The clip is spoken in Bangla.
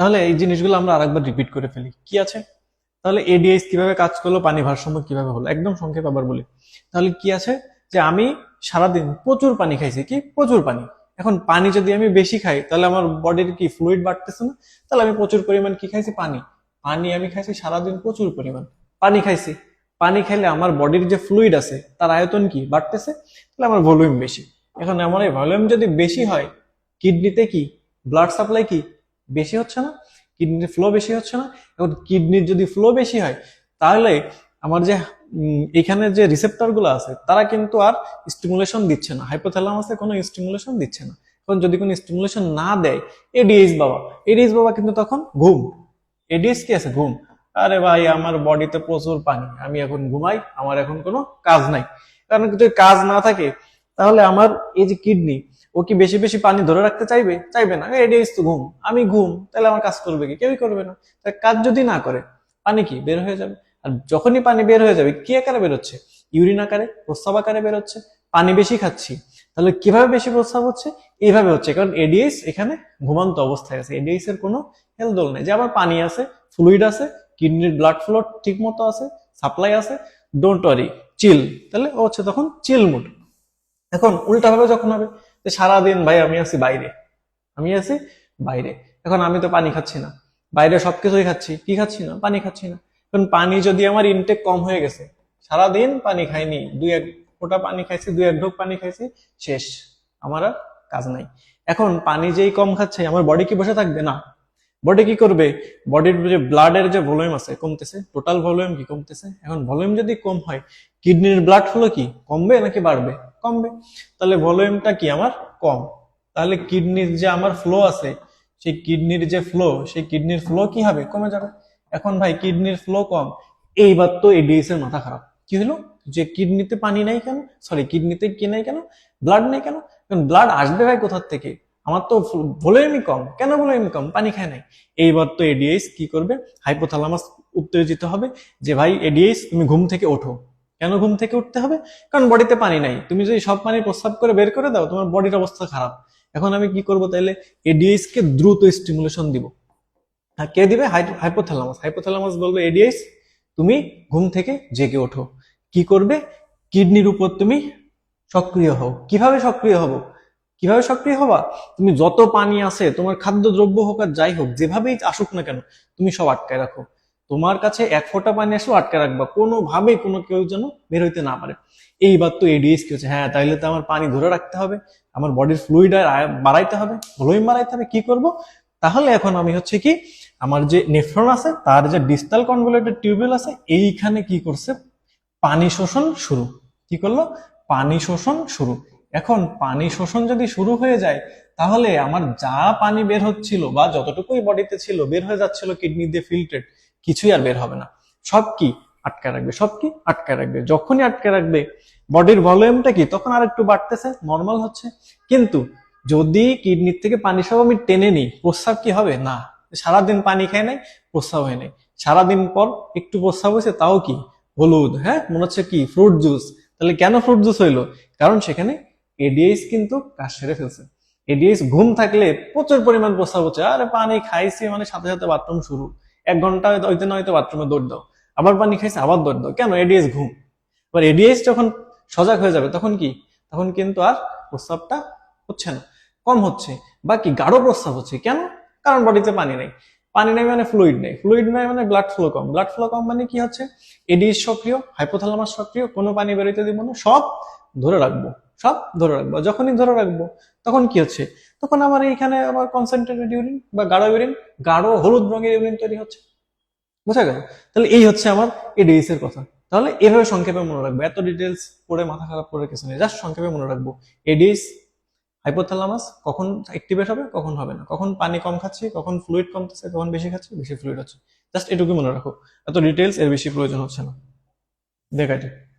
তাহলে এই জিনিসগুলো আমরা আরেকবার রিপিট করে ফেলি। কি আছে? তাহলে এডিএস কীভাবে কাজ করল, পানি ভারসাম্য কীভাবে হলো? একদম সংক্ষেপ আবার বলি। তাহলে কি আছে? যে আমি সারাদিন প্রচুর পানি খাইছি। কি? প্রচুর পানি। এখন পানি যদি আমি বেশি খাই, তাহলে আমার বডির কি ফ্লুইড বাড়তেছে না? তাহলে আমি প্রচুর পরিমাণ কি খাইছি? পানি। পানি আমি খাইছি সারাদিন প্রচুর পরিমাণ। পানি খাইছি। পানি খাইলে আমার বডির যে ফ্লুইড আছে, তার আয়তন কি? বাড়তেছে। তাহলে আমার ভলিউম বেশি। এখন আমার এই ভলিউম যদি বেশি হয় কিডনিতে কি? ব্লাড সাপ্লাই কি? বেশি হচ্ছে না, কিডনির ফ্লো বেশি হচ্ছে না এখন কিডনির যদি ফ্লো বেশি হয়, তাহলে আমার যে এখানে যে রিসেপ্টরগুলো আছে, তারা কিন্তু আর স্টিমুলেশন দিচ্ছে না। হাইপোথ্যালামাসে কোনো স্টিমুলেশন দিচ্ছে না। এখন যদি কোনো স্টিমুলেশন না দেয় এডিএইচ বাবা এডিএইচ বাবা কিন্তু তখন ঘুম। এডিএস কি আছে? ঘুম। আরে ভাই, আমার বডিতে প্রচুর পানি, আমি এখন ঘুমাই, আমার এখন কোনো কাজ নাই। কারণ যদি কাজ না থাকে, তাহলে আমার এই যে কিডনি ও কি বেশি বেশি পানি ধরে রাখতে চাইবে? চাইবে না। এডিএইচ তো ঘুম। আমি ঘুম, তাহলে আমার কাজ করবে কি? কেউই করবে না। কাজ যদি না করে, পানি কি? বের হয়ে যাবে। আর যখনই পানি বের হয়ে যাবে, কি আকারে বেরোচ্ছে ইউরিন আকারে, প্রস্রাব আকারে বেরোচ্ছে পানি বেশি খাচ্ছি। তাহলে কীভাবে বেশি প্রস্রাব হচ্ছে? এইভাবে হচ্ছে। কারণ এডিএস এখানে ঘুমান্ত অবস্থায় আছে। এডিএস এর কোনো হেলদোল নেই। যে আমার পানি আছে ফ্লুইড আছে, কিডনির ব্লাড ফ্লো ঠিক মতো আছে সাপ্লাই আছে ডোন্ট ওয়ারি চিল তাহলে ও হচ্ছে তখন চিল মুড এখন উল্টাভাবে যখন হবে, যে সারাদিন ভাই আমি আছি বাইরে। আমি আছি বাইরে। এখন আমি তো পানি খাচ্ছি না। বাইরে সবকিছুই খাচ্ছি। কি খাচ্ছি না? পানি খাচ্ছি না। এখন পানি যদি আমার ইনটেক কম হয়ে গেছে, সারাদিন পানি খাইনি, দুই এক ফোঁটা পানি খাইছি, দুই এক ঢোক পানি খাইছি, শেষ। আমার আর কাজ নাই। এখন পানি যেই কম খাচ্ছে, আমার বডি কি বসে থাকবে? না। বডি কি করবে? বডির যে ব্লাডের যে ভলিউম আছে, কমতেছে। টোটাল ভলিউম কি কমতেছে? এখন ভলিউম যদি কম হয় কিডনির ব্লাড ফ্লো কি? কমবে নাকি বাড়বে? কমবে। তাহলে ভলিউমটা কি আমার কম? তাহলে কিডনির যে আমার ফ্লো আছে, সেই কিডনির যে ফ্লো সেই কিডনির ফ্লো কি হবে? কমে যাবে। এখন ভাই কিডনির ফ্লো কম। এইবার তো এডিএস এর মাথা খারাপ। কি হলো? যে কিডনিতে পানি নাই কেন? সরি কিডনিতে কি নাই কেন? ব্লাড নেই কেন? কারণ ব্লাড আসবে ভাই কোথার থেকে? আমার তো ভলিউমই কম। কেন ভলিউম কম? পানি খায় নাই। এইবার তো এডিএস কি করবে? হাইপোথ্যালামাস উত্তেজিত হবে। যে ভাই এডিএস তুমি ঘুম থেকে ওঠো। কেন ঘুম থেকে উঠতে হবে? কারণ বডিতে পানি নাই। তুমি যদি সব পানি প্রস্রাব করে বের করে দাও, তোমার বডির অবস্থা খারাপ। এখন আমি কি করব তাহলে এডিএস কে দ্রুত স্টিমুলেশন দিব। কে দিবে? হাইপোথ্যালামাস হাইপোথ্যালামাস বলবে এডিএস তুমি ঘুম থেকে জেগে ওঠো। কি করবে? কিডনির উপর তুমি সক্রিয় হও। কীভাবে সক্রিয় হব? কীভাবে সক্রিয় হবা? তুমি যত পানি আছে, তোমার খাদ্য দ্রব্য হোক আর যাই হোক, যেভাবেই আসুক না কেন, তুমি সব আটকায় রাখো। তোমার কাছে এক ফোঁটা পানি আসলেও আটকে রাখবা। কোনোভাবেই কোনো কেউ যেন বের হইতে না পারে। এইবার তো এডিএস কি হচ্ছে হ্যাঁ তাইলে তো আমার পানি ধরে রাখতে হবে। আমার বডির ফ্লুইড বাড়াইতে হবে। ভলিউম বাড়াইতে হবে। কি করব? তাহলে এখন আমি হচ্ছে কি, আমার যে নেফ্রন আছে, তার যে ডিস্টাল কনভলিউটেড টিউবওয়েল আছে, এইখানে কি করছে? পানি শোষণ শুরু। কি করল? পানি শোষণ শুরু। এখন পানি শোষণ যদি শুরু হয়ে যায়, তাহলে আমার যা পানি বের হচ্ছিল বা যতটুকুই বডিতে ছিল, বের হয়ে যাচ্ছিল কিডনি দিয়ে ফিল্ট্রেট কিছুই আর বের হবে না। সব কি আটকে রাখবে, সব কি আটকে রাখবে। যখনই আটকে রাখবে বডির ভলিউমটা কি, তখন আর একটু বাড়তেছে নর্মাল হচ্ছে। কিন্তু যদি কিডনির থেকে পানি সব আমি টেনে নিই, প্রস্রাব কি হবে? না। সারাদিন পানি খাই নাই, প্রস্রাব হয় নাই। সারাদিন পর একটু প্রস্রাব হয়েছে, তাও কি? হলুদ হ্যাঁ? মনে হচ্ছে কি? ফ্রুট জুস তাহলে কেন ফ্রুট জুস হইল? কারণ সেখানে এডিএস কিন্তু কাজ সেরে ফেলছে। এডিএস ঘুম থাকলে প্রচুর পরিমাণ প্রস্রাব হচ্ছে। আরে পানি খাইছি মানে সাথে সাথে বাথরুম শুরু। এক ঘণ্টা ওই না হয়তো বাথরুমে দৌড় দাও। আবার পানি খাইছে, আবার দৌড় দাও। কেন? এডিএস ঘুম। এবার এডিএস যখন সজাগ হয়ে যাবে, তখন কি? তখন কিন্তু আর প্রস্রাবটা হচ্ছে না। কম হচ্ছে। বা কি গাঢ় প্রস্রাব হচ্ছে। কেন? কারণ বডিতে পানি নেই। পানি নেই মানে ফ্লুইড নেই। ফ্লুইড নেই মানে ব্লাড ফ্লো কম। ব্লাড ফ্লো কম মানে কি হচ্ছে? এডিএস সক্রিয় হাইপোথ্যালামাস সক্রিয়, কোনো পানি বেরোতে দিব না, সব ধরে রাখব। সব ধরে রাখব। যখনই ধরে রাখব, তখন কি হচ্ছে? তখন আমার এইখানে আবার কনসেন্ট্রেটেড ইউরিন বা গাঢ় ইউরিন গাঢ় হলুদ রঙের ইউরিন তৈরি হচ্ছে। বুঝা গেল? তাহলে এই হচ্ছে আমার এডিএস এর কথা। তাহলে এভাবে সংক্ষেপে মনে রাখব। এত ডিটেলস পড়ে, মাথা খারাপ করে কিছু নেই। জাস্ট সংক্ষেপে মনে রাখব। এডিএস হাইপোথ্যালামাস কখন অ্যাক্টিভেট হবে, কখন হবে না। কখন পানি কম খাচ্ছি, কখন ফ্লুইড কমতেছে, কখন বেশি খাচ্ছি, বেশি ফ্লুইড হচ্ছে। জাস্ট এটুকু মনে রাখো। এত ডিটেলস এর বেশি প্রয়োজন হচ্ছে না। দেখাইতে